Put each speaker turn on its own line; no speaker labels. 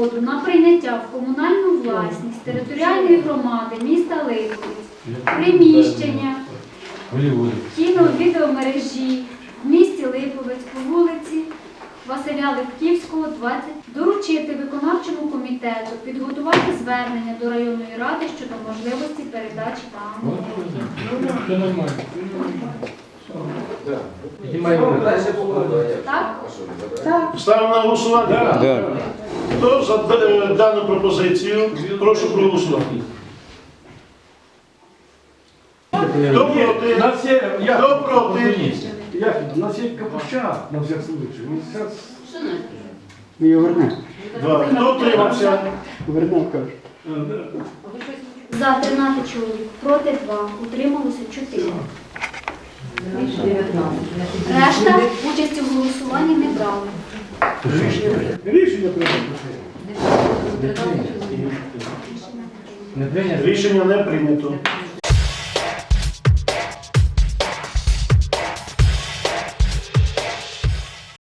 згоду на прийняття в комунальну власність територіальної громади міста Липовець приміщення кіно-відеомережі в місті Липовець по вулиці Василя Липківського, 20, доручити виконавчому комітету підготувати звернення до районної ради щодо можливості передачі даного.
Все нормально.
Так?
Ставимо на голосування. Хто за дану пропозицію? Прошу проголосувати. Хто проти?
У нас є, я,
Хто проти?
у нас є капуща на всяк случай. Ми зараз
Ми його вернемо.
Хто утримався?
Вернемо, каже.
За 13 чоловік, проти 2, утрималося 4. Решта участі в голосуванні не брали.
рішення
прийнято.
Рішення не прийнято.